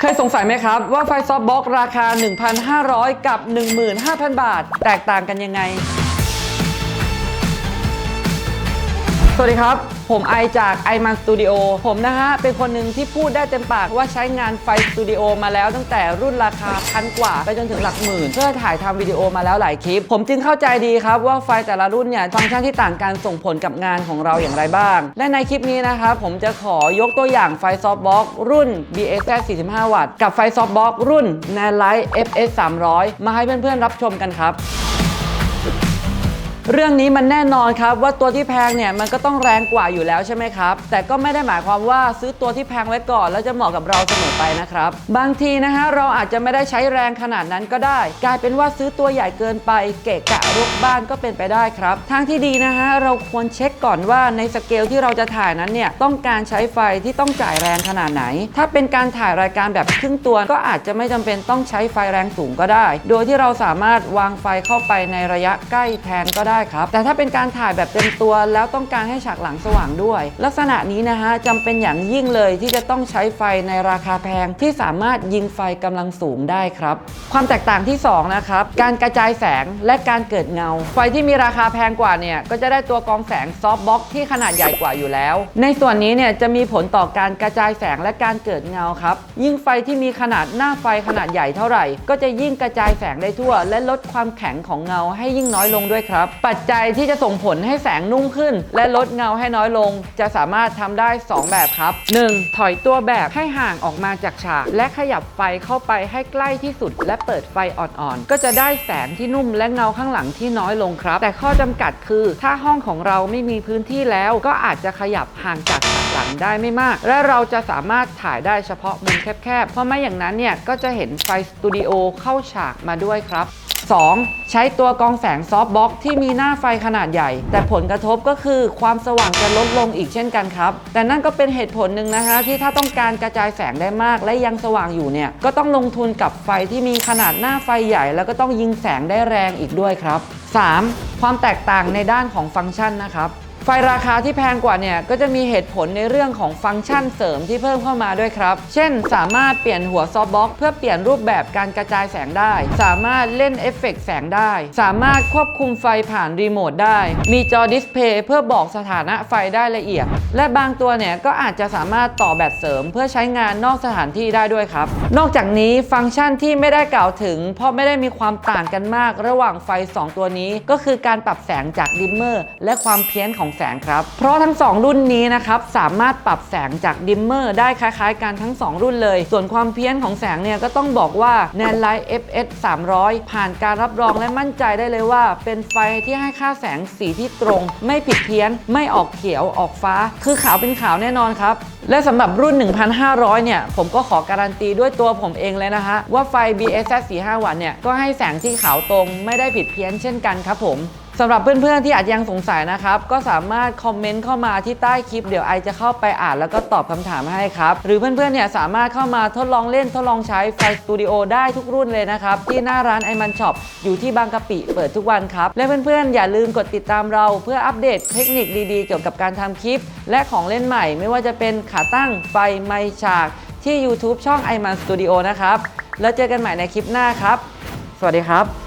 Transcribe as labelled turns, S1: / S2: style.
S1: เคยสงสัยไหมครับ ว่าไฟซอฟต์บ็อกราคา 1,500 กับ 15,000 บาท แตกต่างกันยังไง สวัสดีครับ ผมไอจาก i m a n Studio ผมนะฮะ เป็นคนหนึ่งที่พูดได้เต็มปากว่าใช้งานไฟสตูดิโอมาแล้วตั้งแต่รุ่นราคาพันกว่า ไปจนถึงหลักหมื่น เพื่อถ่ายทำวิดีโอมาแล้วหลายคลิป ผมจึงเข้าใจดีครับว่าไฟแต่ละรุ่นเนี่ยฟังก์ชันที่ต่างกันส่งผลกับงานของเราอย่างไรบ้าง และในคลิปนี้นะครับผมจะขอยกตัวอย่างไฟซอฟต์บ็อกรุ่น BSZ 45 วัตต์กับไฟซอฟต์บ็อกรุ่น Nanlite FS 300มาให้เพื่อนๆรับชมกันครับ เรื่องนี้มันแน่นอนครับว่าตัวที่แพงเนี่ยมันก็ต้องแรงกว่าอยู่แล้วใช่ไหมครับ แต่ก็ไม่ได้หมายความว่าซื้อตัวที่แพงไว้ก่อน แล้วจะเหมาะกับเราเสมอไปนะครับ บางทีนะฮะเราอาจจะไม่ได้ใช้แรงขนาดนั้นก็ได้ กลายเป็นว่าซื้อตัวใหญ่เกินไป เกะกะรกบ้านก็เป็นไปได้ครับทางที่ดีนะฮะเราควรเช็คก่อนว่าในสเกลที่เราจะถ่ายนั้นเนี่ยต้องการใช้ไฟที่ต้องจ่ายแรงขนาดไหน ถ้าเป็นการถ่ายรายการแบบครึ่งตัวก็อาจจะไม่จำเป็นต้องใช้ไฟแรงสูงก็ได้ โดยที่เราสามารถวางไฟเข้าไปในระยะใกล้แทนก็ได้ครับ แต่ถ้าเป็นการถ่ายแบบเต็มตัวแล้วต้องการให้ฉากหลังสว่างด้วย ลักษณะนี้นะฮะจำเป็นอย่างยิ่งเลยที่จะต้องใช้ไฟในราคาแพงที่สามารถยิงไฟกำลังสูงได้ครับ ความแตกต่างที่สองนะครับ การกระจายแสงและการเกิดเงา ไฟที่มีราคาแพงกว่าเนี่ยก็จะได้ตัวกองแสงซอฟต์บ็อกที่ขนาดใหญ่กว่าอยู่แล้ว ในส่วนนี้เนี่ยจะมีผลต่อการกระจายแสงและการเกิดเงาครับ ยิ่งไฟที่มีขนาดหน้าไฟขนาดใหญ่เท่าไหร่ ก็จะยิ่งกระจายแสงได้ทั่ว และลดความแข็งของเงาให้ยิ่งน้อยลงด้วยครับปัจจัยที่จะส่งผลให้แสงนุ่มขึ้น และลดเงาให้น้อยลง จะสามารถทำได้ 2 แบบครับ 1. ถอยตัวแบบให้ห่างออกมาจากฉาก และขยับไฟเข้าไปให้ใกล้ที่สุด และเปิดไฟอ่อนๆ ก็จะได้แสงที่นุ่มและเงาข้างหลังที่น้อยลงครับ แต่ข้อจำกัดคือ ถ้าห้องของเราไม่มีพื้นที่แล้ว ก็อาจจะขยับห่างจากฉากหลังได้ไม่มาก และเราจะสามารถถ่ายได้เฉพาะมุมแคบๆ เพราะไม่อย่างนั้นเนี่ยก็จะเห็นไฟสตูดิโอเข้าฉากมาด้วยครับ 2. ใช้ตัวกองแสงซอฟต์บ็อกที่มีหน้าไฟขนาดใหญ่ แต่ผลกระทบก็คือความสว่างจะลดลงอีกเช่นกันครับ แต่นั่นก็เป็นเหตุผลหนึ่งนะคะ ที่ถ้าต้องการกระจายแสงได้มากและยังสว่างอยู่เนี่ยก็ต้องลงทุนกับไฟที่มีขนาดหน้าไฟใหญ่ แล้วก็ต้องยิงแสงได้แรงอีกด้วยครับ 3. ความแตกต่างในด้านของฟังก์ชันนะครับ ไฟราคาที่แพงกว่าเนี่ยก็จะมีเหตุผลในเรื่องของฟังก์ชันเสริมที่เพิ่มเข้ามาด้วยครับ เช่น สามารถเปลี่ยนหัวซอฟต์บ็อกเพื่อเปลี่ยนรูปแบบการกระจายแสงได้ สามารถเล่นเอฟเฟกต์แสงได้ สามารถควบคุมไฟผ่านรีโมทได้ มีจอดิสเพย์เพื่อบอกสถานะไฟได้ละเอียด และบางตัวเนี่ยก็อาจจะสามารถต่อแบตเสริมเพื่อใช้งานนอกสถานที่ได้ด้วยครับ นอกจากนี้ฟังก์ชันที่ไม่ได้กล่าวถึง เพราะไม่ได้มีความต่างกันมาก ระหว่างไฟ 2 ตัวนี้ ก็คือการปรับแสงจากดิมเมอร์ และความเพี้ยนของแสงครับ เพราะทั้ง 2 รุ่นนี้นะครับสามารถปรับแสงจากดิมเมอร์ได้คล้ายๆ กันทั้ง 2 รุ่นเลย ส่วนความเพี้ยนของแสงเนี่ยก็ต้องบอกว่า Nanlite FS 300 ผ่านการรับรองและมั่นใจได้เลยว่า เป็นไฟที่ให้ค่าแสงสีที่ตรง ไม่ผิดเพี้ยนไม่ออกเขียวออกฟ้า คือขาวเป็นขาวแน่นอนครับ และสำหรับรุ่น 1,500 เนี่ย ผมก็ขอการันตีด้วยตัวผมเองเลยนะฮะ ว่าไฟ BSS 45 วัตต์เนี่ย ก็ให้แสงที่ขาวตรงไม่ได้ผิดเพี้ยนเช่นกันครับผมสำหรับเพื่อนๆที่อาจยังสงสัยนะครับ ก็สามารถคอมเมนต์เข้ามาที่ใต้คลิป เดี๋ยวไอจะเข้าไปอ่านแล้วก็ตอบคำถามให้ครับ หรือเพื่อนๆเนี่ยสามารถเข้ามาทดลองเล่นทดลองใช้ไฟสตูดิโอได้ทุกรุ่นเลยนะครับ ที่หน้าร้านไอมันช็อปอยู่ที่บางกะปิเปิดทุกวันครับ และเพื่อนๆ อย่าลืมกดติดตามเราเพื่ออัปเดตเทคนิคดีๆ เกี่ยวกับการทำคลิป และของเล่นใหม่ไม่ว่าจะเป็นขาตั้งไฟไม่ฉากที่ YouTube ช่อง i m a n Studio นะครับ แล้วเจอกันใหม่ในคลิปหน้าครับ สวัสดีครับ